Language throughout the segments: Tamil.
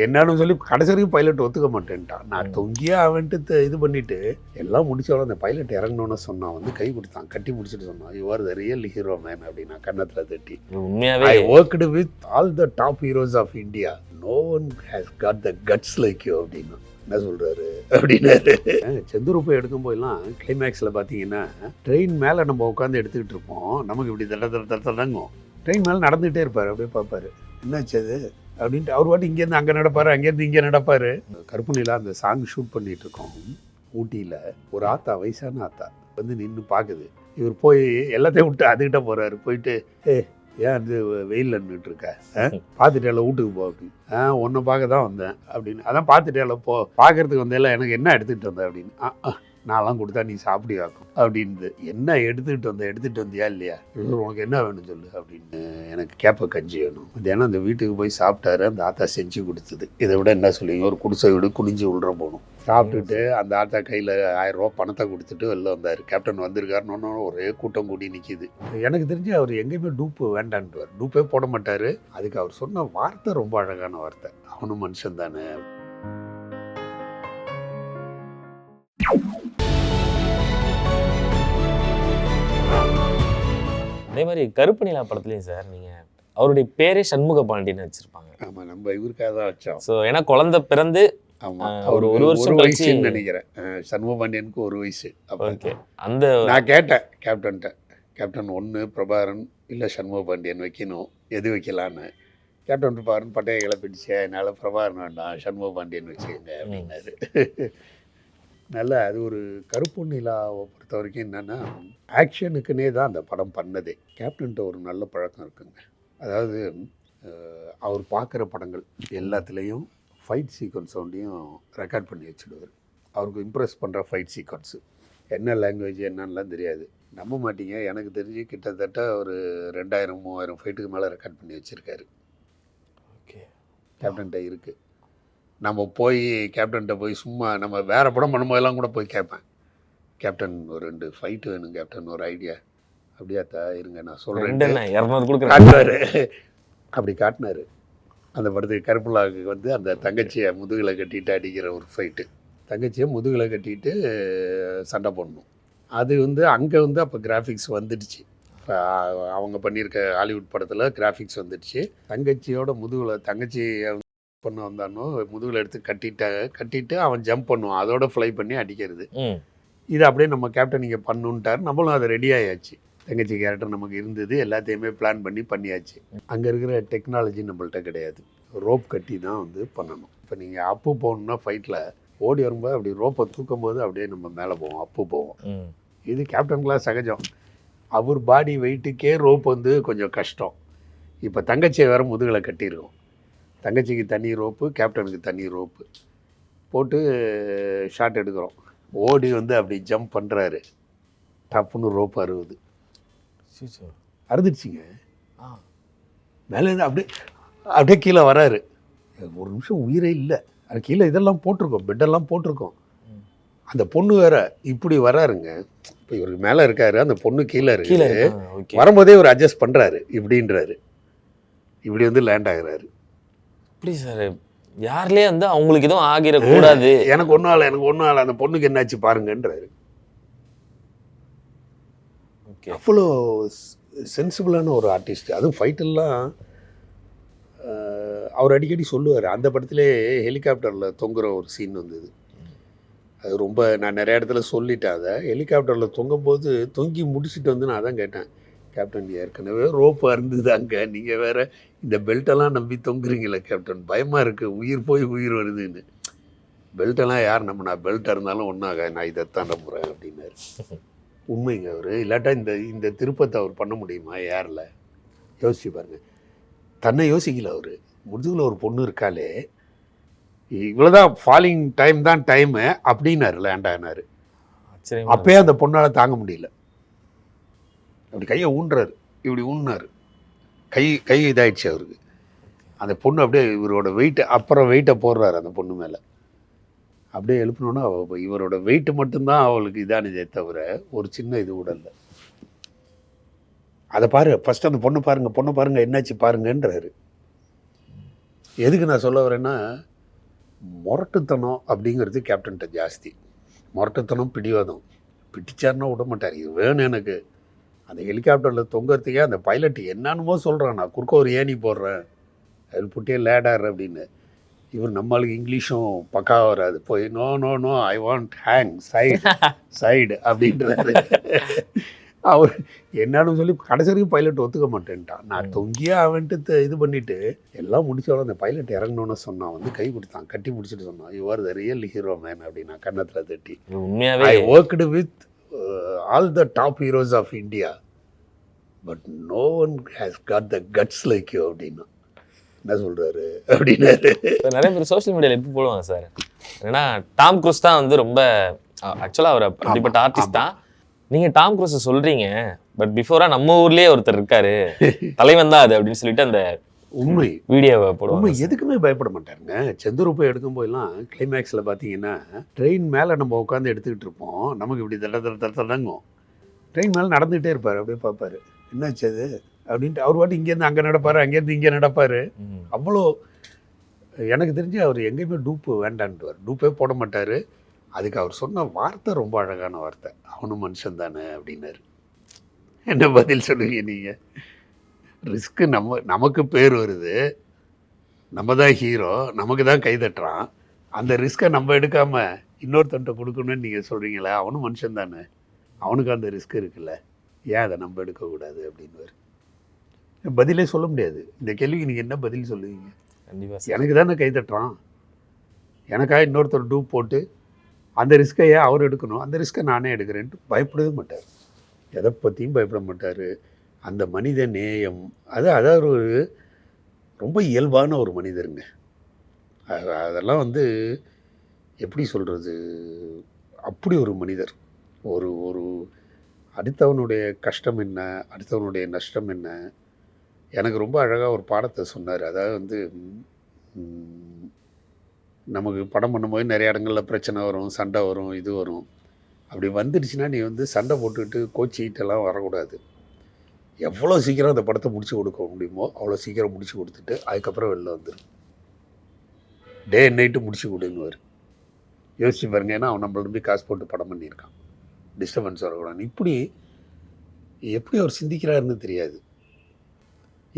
என்னன்னு சொல்லி கடைசி வரைக்கும் பைலட் ஒத்துக்க மாட்டேன்ட்டான் நான். தொங்கியே அவன்ட்டு இது பண்ணிட்டு எல்லாம் முடிச்சவன அந்த பைலட் இறங்கணும்னு சொன்னான் வந்து கை கொடுத்தான். கட்டி முடிச்சிட்டு சொன்னான் you are the real hero man அப்படின்னா கன்னத்தில் தட்டி. I worked with all the top heroes of India no one has got the guts like you அப்படின்னா. என்ன சொல்றாரு? அப்படின்னாரு. செந்தூர் போய் எடுக்கும் போதெல்லாம் கிளைமேக்ஸில் பார்த்தீங்கன்னா ட்ரெயின் மேலே நம்ம உட்காந்து எடுத்துக்கிட்டு இருப்போம். நமக்கு இப்படி தட தட தடங்கும். ட்ரெயின் மேலே நடந்துகிட்டே இருப்பார் அப்படியே பார்ப்பாரு. என்னாச்சு அது? அப்படின்ட்டு அவர் வாட்டி இங்கேருந்து அங்கே நடப்பார் அங்கேருந்து இங்கே நடப்பார். கருப்பு நிலா அந்த சாங் ஷூட் பண்ணிட்டு இருக்கோம். ஊட்டியில் ஒரு ஆத்தா வயசான ஆத்தா வந்து நின்று பார்க்குது இவர் போய் எல்லாத்தையும் விட்டு அதுக்கிட்ட போகிறாரு போயிட்டு ஏ ஏன் அது வெயிலில் நின்றுட்டு பார்த்துட்டேல வீட்டுக்கு போ. அப்படின்னு. ஆ ஒன்றை பார்க்க தான் வந்தேன். அப்படின்னு. அதான் பார்த்துட்டேல போ. பார்க்கறதுக்கு வந்தேல எனக்கு என்ன எடுத்துகிட்டு வந்தேன் அப்படின்னு. ஆ ஆ, நான்லாம் கொடுத்தா நீ சாப்பிடுவாக்கும் அப்படின்னு என்ன எடுத்துக்கிட்டு வந்த எடுத்துகிட்டு வந்தியா இல்லையா? உனக்கு என்ன வேணும் சொல்லு அப்படின்னு எனக்கு கேப்ப கஞ்சி வேணும். தினம் அந்த வீட்டுக்கு போய் சாப்பிட்டாரு அந்த ஆத்தா செஞ்சு கொடுத்தது. இதை விட என்ன சொல்லுவீங்க? ஒரு குடிசை வீடு குனிஞ்சு உள்ள போகணும். சாப்பிட்டுட்டு அந்த ஆத்தா கையில் ஆயிரம் ரூபா பணத்தை கொடுத்துட்டு வெளில வந்தார். கேப்டன் வந்திருக்காருன்னு ஒரே கூட்டம் கூடி நிற்கிது எனக்கு தெரிஞ்சு அவர் எங்கேயுமே டூப்பு வேண்டான்ட்டுவார் டூப்பே போட மாட்டார். அதுக்கு அவர் சொன்ன வார்த்தை ரொம்ப அழகான வார்த்தை. அவனும் மனுஷன் தானே அதே மாதிரி கருப்பு நிலா படத்துலயும் சார் நீங்க அவருடைய பேரே சண்முக பாண்டியன்னு வச்சிருப்பாங்க. ஆமாம் நம்ம இவருக்காக தான் வச்சோம். ஸோ ஏன்னா குழந்தை பிறந்து அவர் ஒரு வருஷம் வயசுன்னு நினைக்கிறேன். சண்முக பாண்டியனுக்கு ஒரு வயசு. ஓகே அந்த நான் கேட்டேன் கேப்டன்கிட்ட கேப்டன் ஒன்று பிரபாகரன் இல்லை சண்முக பாண்டியன் வைக்கணும் எது வைக்கலான்னு கேப்டன் பிரபாகரன் பட்டைய கிளப்பிடுச்சு என்னால் பிரபாகரன் வேண்டாம் சண்முக பாண்டியன் வச்சுக்கோங்க அப்படின்னாரு. நல்ல அது ஒரு கருப்பு நிலாவை பொறுத்த வரைக்கும் என்னென்னா ஆக்ஷனுக்குனே தான் அந்த படம் பண்ணதே. கேப்டன்கிட்ட ஒரு நல்ல பழக்கம் இருக்குங்க. அதாவது அவர் பார்க்குற படங்கள் எல்லாத்துலேயும் ஃபைட் சீக்வன்ஸ் ஒன்றையும் ரெக்கார்ட் பண்ணி வச்சுடுவார். அவருக்கு இம்ப்ரெஸ் பண்ணுற ஃபைட் சீக்வன்ஸு என்ன லாங்குவேஜ் என்னன்னெலாம் தெரியாது. நம்ப மாட்டீங்க. எனக்கு தெரிஞ்சு கிட்டத்தட்ட ஒரு ரெண்டாயிரம் மூவாயிரம் ஃபைட்டுக்கு மேலே ரெக்கார்ட் பண்ணி வச்சுருக்காரு. ஓகே கேப்டன்கிட்ட இருக்குது நம்ம போய் கேப்டன்கிட்ட போய் சும்மா நம்ம வேறு படம் பண்ணும்போதெல்லாம் கூட போய் கேட்பேன். கேப்டன் ஒரு ரெண்டு ஃபைட்டு வேணும் கேப்டன் ஒரு ஐடியா அப்படியா தா இருங்க நான் சொல்கிறேன் காட்டுவார் அப்படி காட்டினாரு. அந்த படத்துக்கு கருப்புலாவுக்கு வந்து அந்த தங்கச்சியை முதுகில் கட்டிட்டு அடிக்கிற ஒரு ஃபைட்டு தங்கச்சியை முதுகில் கட்டிட்டு சண்டை போடணும். அது வந்து அங்கே வந்து அப்போ கிராஃபிக்ஸ் வந்துடுச்சு. இப்ப அவங்க பண்ணியிருக்க ஹாலிவுட் படத்தில் கிராஃபிக்ஸ் வந்துடுச்சு. தங்கச்சியோட முதுகில் தங்கச்சி பண்ண வந்தானோ முதுகில் எடுத்து கட்டிட்ட கட்டிட்டு அவன் ஜம்ப் பண்ணுவான். அதோட ஃப்ளை பண்ணி அடிக்கிறது. இது அப்படியே நம்ம கேப்டன் இங்கே பண்ணுன்ட்டார். நம்மளும் அது ரெடி ஆயாச்சு. தங்கச்சி கேரக்டர் நமக்கு இருந்தது. எல்லாத்தையுமே பிளான் பண்ணி பண்ணியாச்சு. அங்கே இருக்கிற டெக்னாலஜி நம்மள்ட்ட கிடையாது. ரோப் கட்டி தான் வந்து பண்ணணும். இப்போ நீங்கள் அப்பு போகணுன்னா ஃபைட்டில் ஓடி வரும்போது அப்படி ரோப்பை தூக்கும் போது அப்படியே நம்ம மேலே போவோம் அப்பு போவோம். இது கேப்டனுக்குலாம் சகஜம். அவர் பாடி வெயிட்டுக்கே ரோப் வந்து கொஞ்சம் கஷ்டம். இப்போ தங்கச்சியை வேற முதுகில் கட்டியிருக்கோம். தங்கச்சிக்கு தனி ரோப்பு கேப்டனுக்கு தனி ரோப்பு போட்டு ஷாட் எடுக்கிறோம். ஓடி வந்து அப்படி ஜம்ப் பண்ணுறாரு டப்புன்னு ரோப் அறுவுது. சீச்சோ. அறுதுடுச்சிங்க. ஆ. மேலேருந்து அப்படியே அப்படியே கீழே வராரு. ஒரு நிமிஷம் உயிரே இல்லை. அது கீழே இதெல்லாம் போட்டிருக்கோம் பெட்டெல்லாம் போட்டிருக்கோம். அந்த பொண்ணு வேற இப்படி வராருங்க. இப்போ இவருக்கு மேலே இருக்காரு அந்த பொண்ணு கீழே இருக்கு. வரும்போதே ஒரு அட்ஜஸ்ட் பண்ணுறாரு இப்படின்றாரு. இப்படி வந்து லேண்ட் ஆகுறாரு. எப்படி சார் யார்லயே வந்து அவங்களுக்கு எதுவும் ஆகிடக்கூடாது. எனக்கு ஒன்றும் ஆகலை எனக்கு ஒன்றும் ஆகலை. அந்த பொண்ணுக்கு என்னாச்சு பாருங்கன்றாரு. ஓகே அவ்வளோ சென்சிபிளான ஒரு ஆர்டிஸ்ட் அதுவும் ஃபைட்டெல்லாம் அவர் அடிக்கடி சொல்லுவார். அந்த படத்திலே ஹெலிகாப்டரில் தொங்குற ஒரு சீன் வந்தது அது ரொம்ப நான் நிறைய இடத்துல சொல்லிட்டேன் அதை. ஹெலிகாப்டரில் தொங்கும்போது தொங்கி முடிச்சுட்டு வந்து நான் அதான் கேட்டேன். கேப்டன் ஏற்கனவே ரோப்பு அருந்தது அங்கே நீங்கள் வேற இந்த பெல்ட்டெல்லாம் நம்பி தொங்குறீங்களே கேப்டன் பயமாக இருக்குது உயிர் போய் உயிர் வருதுன்னு. பெல்ட்டெல்லாம் யார் நம்பினா பெல்ட் இருந்தாலும் ஒன்றாக நான் இதைத்தான் நம்புகிறேன் அப்படின்னாரு. உண்மைங்க அவர். இல்லாட்டா இந்த இந்த திருப்பத்தை அவர் பண்ண முடியுமா? யாரில்? யோசிச்சு பாருங்க. தன்னை யோசிக்கல அவர். முதுகில் ஒரு பொண்ணு இருக்காளே. இவ்வளோதான் ஃபாலிங் டைம் தான் டைமு அப்படின்னாரு லேண்ட் ஆனார். ஆச்சரியமா அப்பயே அந்த பொண்ணால் தாங்க முடியல. அப்படி கையை ஊன்றாரு. இப்படி ஊன்னார். கை கை இதாயிடுச்சு அவருக்கு. அந்த பொண்ணு அப்படியே இவரோட வெயிட்டை அப்புறம் வெயிட்டை போடுறாரு அந்த பொண்ணு மேலே. அப்படியே எழுப்பினோன்னா அவள் இவரோட வெயிட்டு மட்டும்தான் அவளுக்கு இதானதே தவிர ஒரு சின்ன இது உடல்ல அதை பாரு ஃபஸ்ட்டு அந்த பொண்ணை பாருங்கள் பொண்ணை பாருங்க என்னாச்சு பாருங்கன்றாரு. எதுக்கு நான் சொல்ல வரேன்னா முரட்டுத்தனம் அப்படிங்கிறது கேப்டன்கிட்ட ஜாஸ்தி. முரட்டுத்தனம் பிடிவாதம். பிடிச்சாருன்னா விட மாட்டார். இது வேணும் எனக்கு. அந்த ஹெலிகாப்டரில் தொங்குறதுக்கே அந்த பைலட் என்னன்னுமோ சொல்கிறான் நான் குறுக்க ஒரு ஏணி போடுறேன். அது புட்டியே லேடார் அப்படின்னு. இவர் நம்மளுக்கு இங்கிலீஷும் பக்காவாக வராது. போய் no no no I want hang side side அப்படின்றாரு. அவர் என்னன்னு சொல்லி கடைசி வரைக்கும் பைலட் ஒத்துக்க மாட்டேன்ட்டான். நான் தொங்கியே அவன்ட்டு இது பண்ணிட்டு எல்லாம் முடிச்சோட அந்த பைலட் இறங்கணும்னு சொன்னான் வந்து கை கொடுத்தான். கட்டி பிடிச்சிட்டு சொன்னான் you are the real hero man அப்படின்னா கன்னத்தில் தட்டி. I worked with all the top heroes of India but no one has got the guts like you அப்படின்னா என்ன சொல்றாரு? அப்படின்னாரு. நிறைய பேர் சோஷியல் மீடியால எப்படி போடுவாங்க சார் ஏன்னா டாம் குரூஸ் தான் வந்து ரொம்ப ஆக்சுவலா அவர் அப்படிப்பட்ட ஆர்டிஸ்ட் தான். நீங்க டாம் குரூஸ் சொல்றீங்க பட் பிஃபோரா நம்ம ஊர்லயே ஒருத்தர் இருக்காரு. தலைவன் தான் அது அப்படின்னு சொல்லிட்டு அந்த உண்மை. வீடியோவை உண்மை. போடுவாங்க எதுக்குமே பயப்பட மாட்டாருங்க. செந்தூர் போய் எடுக்கும் போதெல்லாம் கிளைமேக்ஸில் பார்த்தீங்கன்னா ட்ரெயின் மேலே நம்ம உட்காந்து எடுத்துக்கிட்டு இருப்போம். நமக்கு இப்படி தட தட தடங்கும். ட்ரெயின் மேலே நடந்துகிட்டே இருப்பார் அப்படியே பார்ப்பாரு. என்னாச்சு அது? அப்படின்ட்டு அவர் பாட்டு இங்கேருந்து அங்கே நடப்பார் அங்கேருந்து இங்கே நடப்பார். அவ்வளோ எனக்கு தெரிஞ்சு அவர் எங்கேயுமே டூப்பு வேண்டான்ட்டுவார் டூப்பே போட மாட்டார். அதுக்கு அவர் சொன்ன வார்த்தை ரொம்ப அழகான வார்த்தை. அவனும் மனுஷன் தானே அப்படின்னாரு. என்ன பதில் சொல்லுவீங்க நீங்கள் ரிஸ்க்கு நம்ம நமக்கு பேர் வருது. நம்ம தான் ஹீரோ நமக்கு தான் கை தட்டுறான். அந்த ரிஸ்க்கை நம்ம எடுக்காமல் இன்னொருத்தன்ட்ட கொடுக்கணும்னு நீங்கள் சொல்கிறீங்களே அவனும் மனுஷன் தானே. அவனுக்கு அந்த ரிஸ்க் இருக்குல்ல. ஏன் அதை நம்ம எடுக்கக்கூடாது அப்படின்னுவார். பதிலே சொல்ல முடியாது. இந்த கேள்விக்கு நீங்கள் என்ன பதில் சொல்லுவீங்க? கண்டிப்பா. சார் எனக்கு தானே கை தட்டுறான். எனக்காக இன்னொருத்தர் டூப் போட்டு அந்த ரிஸ்க்கை ஏன் அவர் எடுக்கணும்? அந்த ரிஸ்க்கை நானே எடுக்கிறேன்ட்டு பயப்படவே மாட்டார். எதை பற்றியும் பயப்பட மாட்டார். அந்த மனித நேயம் அது அதாவது ஒரு ரொம்ப இயல்பான ஒரு மனிதருங்க. அது- அதெல்லாம் வந்து எப்படி சொல்கிறது அப்படி ஒரு மனிதர். ஒரு ஒரு அடுத்தவனுடைய கஷ்டம் என்ன? அடுத்தவனுடைய நஷ்டம் என்ன? எனக்கு ரொம்ப அழகாக ஒரு பாடத்தை சொன்னார். அதாவது வந்து நமக்கு படம் பண்ணும்போது நிறைய இடங்களில் பிரச்சனை வரும் சண்டை வரும் இது வரும். அப்படி வந்துடுச்சுன்னா நீ வந்து சண்டை போட்டுக்கிட்டு கோச்சிக்கிட்டெல்லாம் வரக்கூடாது. எவ்வளோ சீக்கிரம் அந்த படத்தை முடிச்சு கொடுக்க முடியுமோ அவ்வளோ சீக்கிரம் முடிச்சு கொடுத்துட்டு அதுக்கப்புறம் வெளில வந்துடும் டே நைட்டு முடிச்சு கொடுன்னுவார். யோசிச்சு பாருங்க ஏன்னா அவன் நம்மள நம்பி காசு போட்டு படம் பண்ணியிருக்கான். டிஸ்டர்பன்ஸ் வரக்கூடாது இப்படி எப்படி அவர் சிந்திக்கிறாருன்னு தெரியாது.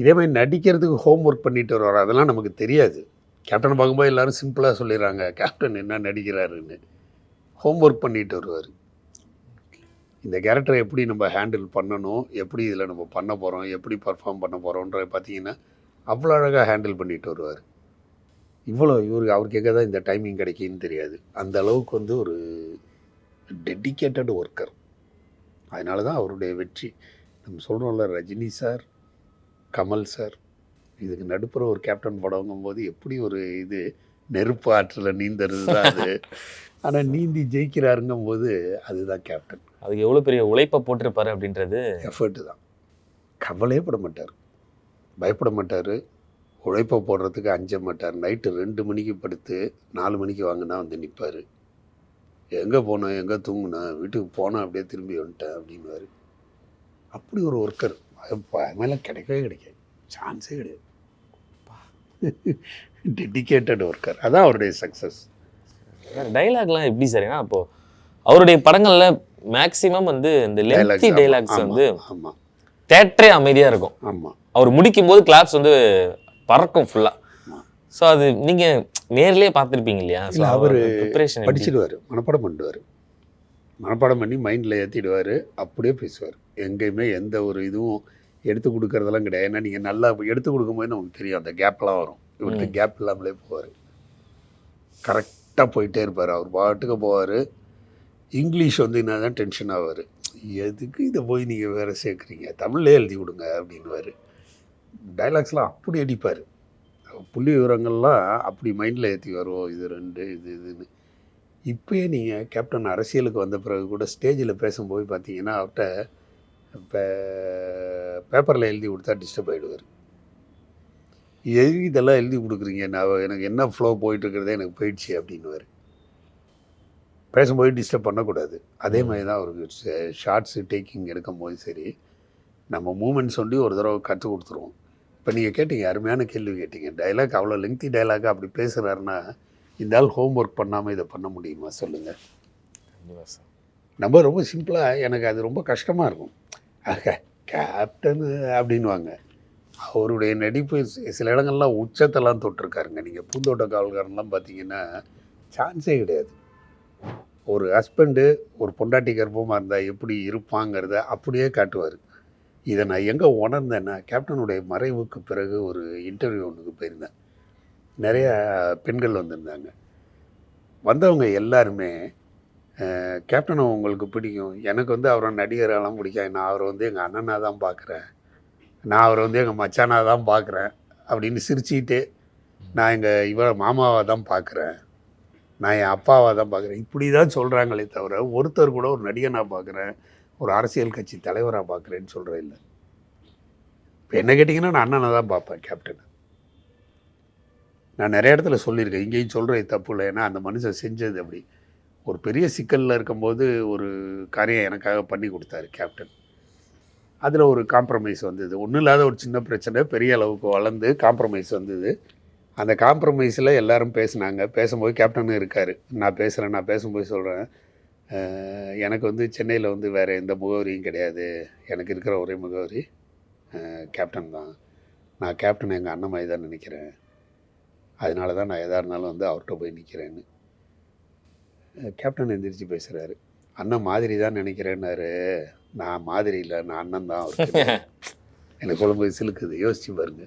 இதே மாதிரி நடிக்கிறதுக்கு ஹோம் ஒர்க் பண்ணிட்டு வருவார் அதெல்லாம் நமக்கு தெரியாது. கேப்டன் பார்க்கும்போது எல்லோரும் சிம்பிளாக சொல்லிடுறாங்க கேப்டன் என்ன நடிக்கிறாருன்னு. ஹோம் ஒர்க் பண்ணிட்டு வருவார். இந்த கேரக்டரை எப்படி நம்ம ஹேண்டில் பண்ணணும் எப்படி இதில் நம்ம பண்ண போகிறோம் எப்படி பர்ஃபார்ம் பண்ண போகிறோன்ற பார்த்தீங்கன்னா அவ்வளோ அழகாக ஹேண்டில் பண்ணிட்டு வருவார். இவ்வளோ இவருக்கு அவருக்கு எங்கே தான் இந்த டைமிங் கிடைக்குன்னு தெரியாது. அந்த அளவுக்கு வந்து ஒரு டெடிக்கேட்டட் ஒர்க்கர் அதனால தான் அவருடைய வெற்றி. நம்ம சொல்கிறோம்ல ரஜினி சார் கமல் சார் இதுக்கு நடுப்புற ஒரு கேப்டன் படங்கும் போது எப்படி ஒரு இது நெருப்பு ஆற்றில் நீந்தறது தான் அது. ஆனால் நீந்தி ஜெயிக்கிறாருங்கும் போது அதுதான் கேப்டன் அதுக்கு எவ்வளவு பெரிய உழைப்பை போட்டிருப்பாரு அப்படின்றது எஃபர்ட்டு தான். கவலையே பட மாட்டார். பயப்பட மாட்டார். உழைப்பை போடுறதுக்கு அஞ்ச மாட்டார். நைட்டு ரெண்டு மணிக்கு படுத்து நாலு மணிக்கு வாங்கினா வந்து நிற்பார் எங்கே போனேன் எங்கே தூங்குனேன் வீட்டுக்கு போனேன் அப்படியே திரும்பி வந்துட்டேன் அப்படின்னுவார். அப்படி ஒரு ஒர்க்கர் மேலே கிடைக்கவே கிடைக்காது. சான்ஸே கிடையாது. டெடிக்கேட்டட் ஒர்க்கர் அதான் அவருடைய சக்ஸஸ் டைலாக்லாம் எப்படி சார் ஏன்னா அப்போ அவருடைய படங்கள்ல மேக்சிமம் வந்து இந்த லென்த்தி டைலாக்ஸ் வந்து ஆமாம் தேட்டரே அமைதியா இருக்கும். ஆமாம் அவர் முடிக்கும் போது கிளாப்ஸ் வந்து பறக்கும் ஃபுல்லா ஆமா. ஸோ அது நீங்க நேர்லயே பார்த்திருப்பீங்க இல்லையா? அவர் ப்ரிப்பரேஷன் படிச்சிடுவார். மனப்பாடம் பண்ணிடுவார் மனப்பாடம் பண்ணி மைண்டில் ஏற்றிடுவார் அப்படியே பேசுவார். எங்கேயுமே எந்த ஒரு இதுவும் எடுத்து கொடுக்கறதெல்லாம் கிடையாது. ஏன்னா நீங்கள் நல்லா எடுத்து கொடுக்கும்போது நமக்கு தெரியும். அந்த கேப்லாம் வரும். இவர்கிட்ட ம். கேப் இல்லாமலே போவார். கரெக்டாக போயிட்டே இருப்பார். அவர் பாட்டுக்கு போவார். இங்கிலீஷ் வந்து என்ன தான் டென்ஷன் ஆவார். எதுக்கு இதை போய் நீங்கள் வேறு சேர்க்குறீங்க? தமிழ்லேயே எழுதி கொடுங்க அப்படின்னுவார். டைலாக்ஸ்லாம் அப்படி அடிப்பார். புள்ளி விவரங்கள்லாம் அப்படி மைண்டில் ஏற்றி வருவோம் இது ரெண்டு இது இதுன்னு. இப்போயே நீங்கள் கேப்டன் அரசியலுக்கு வந்த பிறகு கூட ஸ்டேஜில் பேசும்போது பார்த்தீங்கன்னா அவர்கிட்ட இப்போ பேப்பரில் எழுதி கொடுத்தா டிஸ்டர்ப் ஆகிடுவார் எதுக்கு இதெல்லாம் எழுதி கொடுக்குறீங்க. நான் எனக்கு என்ன ஃப்ளோ போயிட்டுருக்கிறதே எனக்கு போயிடுச்சு அப்படின்னுவார். பேசும்போது டிஸ்டர்ப் பண்ணக்கூடாது. அதே. மாதிரி தான் அவருக்கு ஷார்ட்ஸு டேக்கிங் எடுக்கும்போது சரி நம்ம மூமெண்ட் சொல்லி ஒரு தடவை கற்றுக் கொடுத்துருவோம். இப்போ நீங்கள் கேட்டீங்க அருமையான கேள்வி கேட்டீங்க. டைலாக் அவ்வளோ லெங்க்தி டைலாக் அப்படி பேசுகிறாருன்னா இந்த ஆள் ஹோம்ஒர்க் பண்ணாமல் இதை பண்ண முடியுமா? சொல்லுங்கள் நம்ம ரொம்ப சிம்பிளாக எனக்கு அது ரொம்ப கஷ்டமாக இருக்கும். கேப்டன் அப்படின்வாங்க அவருடைய நடிப்பு சில இடங்கள்லாம் உச்சத்தெல்லாம் தொட்டிருக்காருங்க. நீங்கள் பூந்தோட்ட காவல்காரன்லாம் பார்த்தீங்கன்னா சான்ஸே கிடையாது. ஒரு ஹஸ்பண்டு ஒரு பொண்டாட்டி கர்ப்பமாக இருந்தால் எப்படி இருப்பாங்கிறத அப்படியே காட்டுவார். இதை நான் எங்கே உணர்ந்தேன்னா கேப்டனுடைய மறைவுக்கு பிறகு ஒரு இன்டர்வியூ ஒன்றுக்கு போயிருந்தேன். நிறைய பெண்கள் வந்திருந்தாங்க. வந்தவங்க எல்லாருமே கேப்டனை உங்களுக்கு பிடிக்கும். எனக்கு வந்து அவரை நடிகரெல்லாம் பிடிக்காது. நான் அவரை வந்து எங்கள் அண்ணனாக தான் பார்க்குறேன் நான் அவரை வந்து எங்கள் மச்சானாக தான் பார்க்குறேன் அப்படின்னு சிரிச்சுக்கிட்டே நான் எங்கள் இவரை மாமாவை தான் பார்க்குறேன் நான் என் அப்பாவை தான் பார்க்குறேன் இப்படி தான் சொல்கிறாங்களே தவிர ஒருத்தர் கூட ஒரு நடிகனாக பார்க்குறேன் ஒரு அரசியல் கட்சி தலைவராக பார்க்குறேன்னு சொல்கிறேன் இல்லை. இப்போ என்ன கேட்டிங்கன்னா நான் அண்ணனை தான் பார்ப்பேன் கேப்டன் நான் நிறைய இடத்துல சொல்லியிருக்கேன். இங்கேயும் சொல்கிறது தப்பு இல்லை. ஏன்னா அந்த மனுஷன் செஞ்சது அப்படி. ஒரு பெரிய சிக்கலில் இருக்கும்போது ஒரு காரியம் எனக்காக பண்ணி கொடுத்தாரு கேப்டன் அதில் ஒரு காம்ப்ரமைஸ் வந்தது. ஒன்றும் இல்லாத ஒரு சின்ன பிரச்சனை பெரிய அளவுக்கு வளர்ந்து காம்ப்ரமைஸ் வந்தது. அந்த காம்ப்ரமைஸில் எல்லாரும் பேசுனாங்க. பேசும்போது கேப்டனும் இருக்கார். நான் பேசுகிறேன் நான் பேசும்போது சொல்கிறேன் எனக்கு வந்து சென்னையில் வந்து வேறு எந்த முகவரியும் கிடையாது. எனக்கு இருக்கிற ஒரே முகவரி கேப்டன் தான். நான் கேப்டன் எங்கள் அண்ணன் மாதிரி தான் நினைக்கிறேன். அதனால தான் நான் எதாக இருந்தாலும் வந்து அவர்கிட்ட போய் நிற்கிறேன்னு கேப்டன் எந்திரிச்சு பேசுகிறாரு அண்ணன் மாதிரி தான் நினைக்கிறேன்னாரு. நான் மாதிரி இல்லை. நான் அண்ணன் தான் அவருக்கு எனக்கு சொல்லும்போது சிலுக்குது. யோசிச்சு பாருங்க.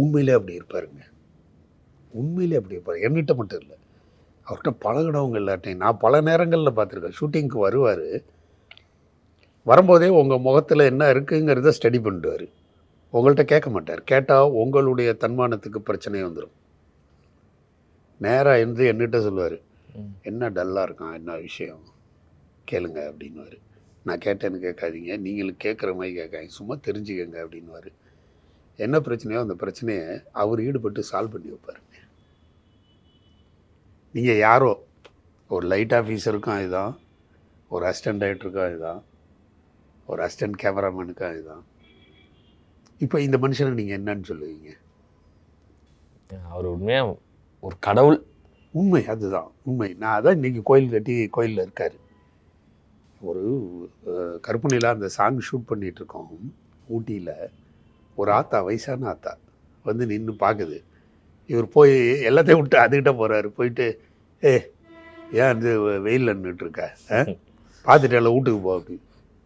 உண்மையிலே அப்படி இருப்பாருங்க. உண்மையிலே அப்படி இருப்பார். என்கிட்ட மட்டும் இல்லை. அவர்கிட்ட பழகினவங்க எல்லாட்டையும் நான் பல நேரங்களில் பார்த்துருக்கேன். ஷூட்டிங்க்கு வருவார். வரும்போதே உங்கள் முகத்தில் என்ன இருக்குங்கிறத ஸ்டடி பண்ணிடுவார் உங்கள்கிட்ட கேட்க மாட்டார். கேட்டால் உங்களுடைய தன்மானத்துக்கு பிரச்சனை வந்துடும் நேராக இருந்து என்கிட்ட சொல்லுவார். என்ன டல்லாக இருக்கான்? என்ன விஷயம்? கேளுங்க அப்படின்னுவார். நான் கேட்டேன்னு கேட்காதீங்க. நீங்களும் கேட்குற மாதிரி கேட்காதீங்க. சும்மா தெரிஞ்சுக்கங்க அப்படின்னுவார். என்ன பிரச்சனையோ அந்த பிரச்சனையை அவர் ஈடுபட்டு சால்வ் பண்ணி வைப்பாருங்க நீங்கள் யாரோ ஒரு லைட் ஆஃபீஸருக்கும் அதுதான் ஒரு அசிஸ்டன்ட் டைரக்டருக்கும் அதுதான் ஒரு அசிஸ்டன்ட் கேமராமேனுக்கும் அதுதான் இப்போ இந்த மனுஷனை நீங்கள் என்னன்னு சொல்லுவீங்க? அவர் உண்மையா ஒரு கடவுள். உண்மை அதுதான் உண்மை. நான் அதான் இன்றைக்கி கோயில் கட்டி கோயிலில் இருக்கார். ஒரு நிலா அந்த சாங் ஷூட் பண்ணிட்டு இருக்கோம் ஊட்டியில். ஒரு ஆத்தா வயசான ஆத்தா வந்து நின்று பார்க்குது இவர் போய் எல்லாத்தையும் விட்டு அதுக்கிட்ட போகிறாரு போயிட்டு ஏ ஏன் வந்து வெயிலில் நின்றுட்டுருக்க பார்த்துட்டேல வீட்டுக்கு போ அப்படி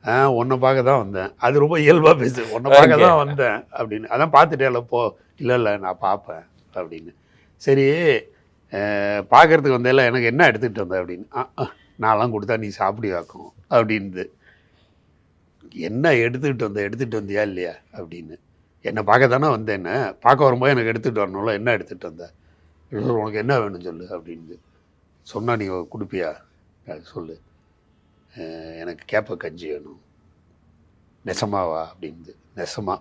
ஆ உன்னை பார்க்க தான் வந்தேன். அது ரொம்ப இயல்பாக பேசு உன்னை பார்க்க தான் வந்தேன் அப்படின்னு. அதான் பார்த்துட்டேல போ. இல்லை இல்லை நான் பார்ப்பேன் அப்படின்னு. சரி பார்க்கறதுக்கு வந்தேல எனக்கு என்ன எடுத்துகிட்டு வந்த? அப்படின்னு. "ஆ, ஆ, நான்லாம் கொடுத்தா நீ சாப்பிடுவாக்கும் அப்படின்து என்ன எடுத்துக்கிட்டு வந்த? எடுத்துகிட்டு வந்தியா இல்லையா? அப்படின்னு. என்னை பார்க்க தானே வந்தேன்னு பார்க்க வரும்போது எனக்கு எடுத்துகிட்டு வரணும்ல என்ன எடுத்துகிட்டு வந்த? உனக்கு என்ன வேணும் சொல்லு அப்படின்னு சொன்னால் நீ கொடுப்பியா? சொல்லு. எனக்கு கேப்ப கஞ்சி வேணும். நெசமாவா? அப்படின்னு நெசமா.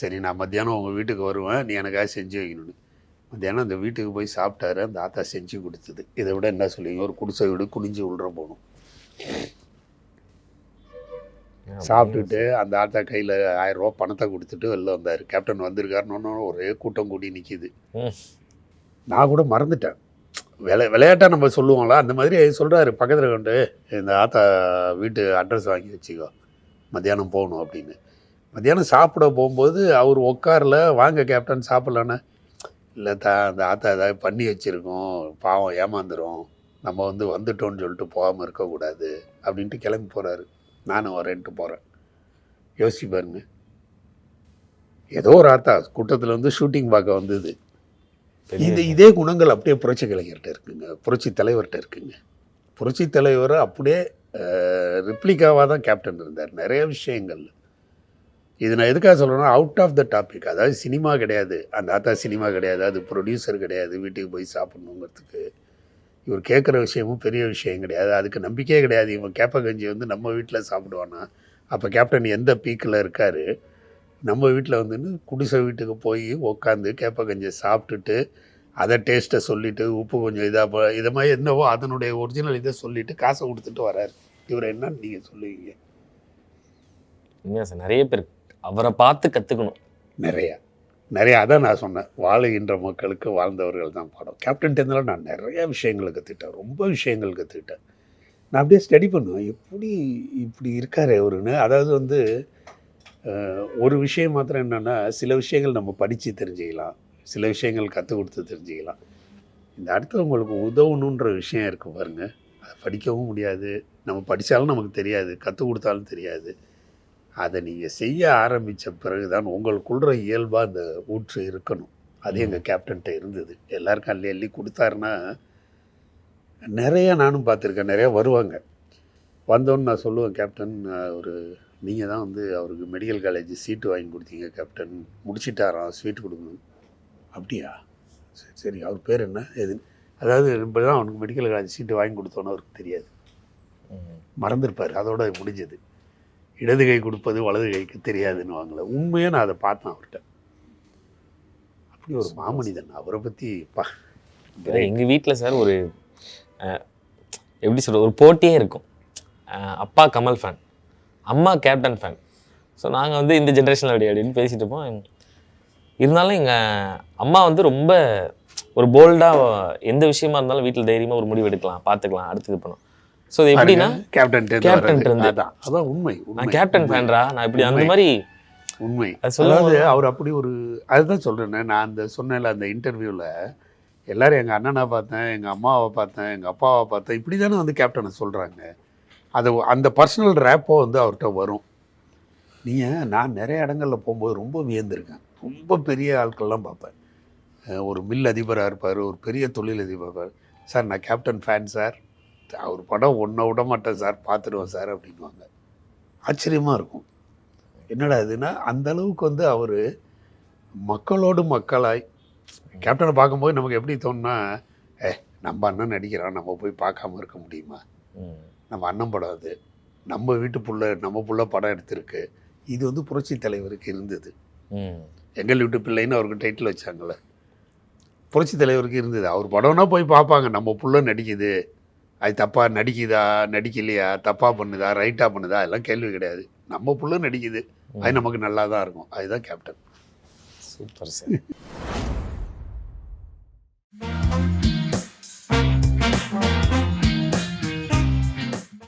சரி நான் மத்தியானம் உங்கள் வீட்டுக்கு வருவேன் நீ எனக்காக செஞ்சு வைக்கணும்னு. மத்தியானம் அந்த வீட்டுக்கு போய் சாப்பிட்டாரு அந்த ஆத்தா செஞ்சு கொடுத்தது. இதை விட என்ன சொல்லுவீங்க? ஒரு குடிசை வீடு குனிஞ்சு உள்ள போகணும். சாப்பிட்டுட்டு அந்த ஆத்தா கையில் ஆயிரம் ரூபா பணத்தை கொடுத்துட்டு வெளில வந்தார். கேப்டன் வந்திருக்காருன்னு ஒரே கூட்டம் கூடி நிற்கிது. நான் கூட மறந்துட்டேன். விளை விளையாட்டாக நம்ம சொல்லுவோம்ல அந்த மாதிரி சொல்கிறாரு பக்கத்தில் கொண்டு இந்த ஆத்தா வீட்டு அட்ரஸ் வாங்கி வச்சுக்கோ மத்தியானம் போகணும் அப்படின்னு. மத்தியானம் சாப்பிட போகும்போது அவர் உட்காரல வாங்க கேப்டன் சாப்பிட்லான்னு. இல்லை தா அந்த ஆத்தா ஏதாவது பண்ணி வச்சுருக்கோம் பாவம் ஏமாந்துரும். நம்ம வந்து வந்துட்டோம்னு சொல்லிட்டு போகாமல் இருக்கக்கூடாது. அப்படின்ட்டு கிளம்பி போகிறாரு நானும் வரேன்ட்டு போகிறேன் யோசிச்சு பாருங்க. ஏதோ ஒரு ஆத்தா கூட்டத்தில் வந்து ஷூட்டிங் பார்க்க வந்தது. இந்த இதே குணங்கள் அப்படியே புரட்சி கலைஞர்கிட்ட இருக்குங்க. புரட்சி தலைவர்கிட்ட இருக்குங்க. புரட்சி தலைவர் அப்படியே ரிப்ளிகாவாக தான் கேப்டன் இருந்தார். நிறைய விஷயங்கள். இது நான் எதுக்காக சொல்கிறேன்னா அவுட் ஆஃப் த டாபிக் அதாவது சினிமா கிடையாது. அந்த ஆத்தா சினிமா கிடையாது. அது ப்ரொடியூசர் கிடையாது. வீட்டுக்கு போய் சாப்பிட்ணுங்கிறதுக்கு. இவர் கேட்குற விஷயமும் பெரிய விஷயம் கிடையாது. அதுக்கு நம்பிக்கையே கிடையாது. இவன் கேப்ப கஞ்சி வந்து நம்ம வீட்டில் சாப்பிடுவானா? அப்போ கேப்டன் எந்த பீக்கில் இருக்கார்? நம்ம வீட்டில் வந்துன்னு குடிசை வீட்டுக்கு போய் உட்காந்து கேப்ப கஞ்சியை சாப்பிட்டுட்டு அதை டேஸ்ட்டை சொல்லிவிட்டு உப்பு கொஞ்சம் இதாக இதை மாதிரி என்னவோ அதனுடைய ஒரிஜினல் இதை சொல்லிவிட்டு காசை கொடுத்துட்டு வராரு. இவர் என்னன்னு நீங்கள் சொல்லுவீங்க? சார் நிறைய பேர் அவரை பார்த்து கத்துக்கணும். நிறையா. நிறையா அதான் நான் சொன்னேன். வாழுகின்ற மக்களுக்கு வாழ்ந்தவர்கள் தான் பாடம். கேப்டன் டென்னில் நான் நிறைய விஷயங்கள் கற்றுக்கிட்டேன் ரொம்ப விஷயங்கள் கற்றுக்கிட்டேன் நான் அப்படியே ஸ்டடி பண்ணுவேன். எப்படி இப்படி இருக்கார் அவருன்னு. அதாவது வந்து ஒரு விஷயம் மாத்திரம் என்னென்னா சில விஷயங்கள் நம்ம படித்து தெரிஞ்சுக்கலாம். சில விஷயங்கள் கற்றுக் கொடுத்து தெரிஞ்சுக்கலாம். இந்த அடுத்தவங்களுக்கு உதவணுன்ற விஷயம் இருக்குது பாருங்கள் அதை படிக்கவும் முடியாது. நம்ம படித்தாலும் நமக்கு தெரியாது. கற்றுக் கொடுத்தாலும் தெரியாது. அதை நீங்கள் செய்ய ஆரம்பித்த பிறகு தான் உங்களுக்குள்ள இயல்பாக அந்த ஊற்று இருக்கணும். அது எங்கள் கேப்டன்கிட்ட இருந்தது. எல்லாருக்கும் அள்ளி அள்ளி கொடுத்தாருன்னா நிறைய நானும் பார்த்துருக்கேன். நிறைய வருவாங்க. வந்தோன்னு நான் சொல்லுவேன் கேப்டன் ஒரு நீங்கள் தான் வந்து அவருக்கு மெடிக்கல் காலேஜ் சீட்டு வாங்கி கொடுத்தீங்க கேப்டன். முடிச்சிட்டாராம் ஸ்வீட் கொடுக்கணும். அப்படியா? சரி சரி. அவர் பேர் என்ன? எது? அதாவது இப்போ தான் அவனுக்கு மெடிக்கல் காலேஜ் சீட்டு வாங்கி கொடுத்தோன்னு அவருக்கு தெரியாது. மறந்துருப்பார். அதோட முடிஞ்சது. இடது கை கொடுப்பது வலது கைக்கு தெரியாதுன்னு வாங்கல. உண்மையாக நான் அதை பார்த்தேன் அவர்கிட்ட. அப்படி ஒரு மாமனிதன். அவரை பற்றி பா எங்கள் வீட்டில் சார் ஒரு எப்படி சொல்கிறது ஒரு போட்டியே இருக்கும். அப்பா கமல் ஃபேன் அம்மா கேப்டன் ஃபேன் ஸோ நாங்கள் வந்து இந்த ஜென்ரேஷனில் அப்படி அப்படின்னு பேசிட்டு இருப்போம். இருந்தாலும் எங்கள் அம்மா வந்து ரொம்ப ஒரு போல்டாக எந்த விஷயமா இருந்தாலும் வீட்டில் தைரியமாக ஒரு முடிவு எடுக்கலாம் பார்த்துக்கலாம் அடுத்து இது பண்ணோம் ஸோ இது எப்படின்னா கேப்டன் கேப்டன் இருந்து. அதான் உண்மை நான் கேப்டன் ஃபேன்ரா நான் இப்படி அந்த. மாதிரி உண்மை. அதாவது அவர் அப்படி ஒரு அதுதான் சொல்கிறேன் நான் அந்த சொன்னேன்ல அந்த இன்டர்வியூவில் எல்லாரும் எங்கள் அண்ணனை பார்த்தேன் எங்கள் அம்மாவை பார்த்தேன் எங்கள் அப்பாவை பார்த்தேன் இப்படி தானே வந்து கேப்டனை சொல்கிறாங்க அது அந்த பர்சனல் ரேப்போ வந்து அவர்கிட்ட வரும். நீங்கள் நான் நிறைய இடங்களில் போகும்போது ரொம்ப வியந்திருக்கேன். ரொம்ப பெரிய ஆட்கள்லாம் பார்ப்பேன். ஒரு மில் அதிபராக இருப்பார் ஒரு பெரிய தொழில் அதிபர் சார் நான் கேப்டன் ஃபேன் சார். அவர் படம் ஒன்றை விட மாட்டேன் சார் பார்த்துடுவேன் சார் அப்படின்வாங்க ஆச்சரியமாக இருக்கும். என்னடா இதுன்னா அந்த அளவுக்கு வந்து அவர் மக்களோடு மக்களாய் கேப்டனை பார்க்கும்போது நமக்கு எப்படி தோணுன்னா ஏ நம்ம அண்ணன் நடிக்கிறான் நம்ம போய் பார்க்காம இருக்க முடியுமா? நம்ம அண்ணன் படம் அது. நம்ம வீட்டு புள்ள நம்ம புள்ள படம் எடுத்திருக்கு. இது வந்து புரட்சி தலைவருக்கு இருந்தது. எங்கள் வீட்டு பிள்ளைன்னு அவருக்கு டைட்டில் வச்சாங்கல்ல. புரட்சி தலைவருக்கு இருந்தது. அவர் படம்னா போய் பார்ப்பாங்க. நம்ம புள்ள நடிக்குது. அது தப்பாக நடிக்குதா நடிக்கலையா தப்பாக பண்ணுதா ரைட்டாக பண்ணுதா அதெல்லாம் கேள்வி கிடையாது. நம்ம புள்ள நடிக்குது. அது நமக்கு நல்லா தான் இருக்கும். அதுதான் கேப்டன். Super sir.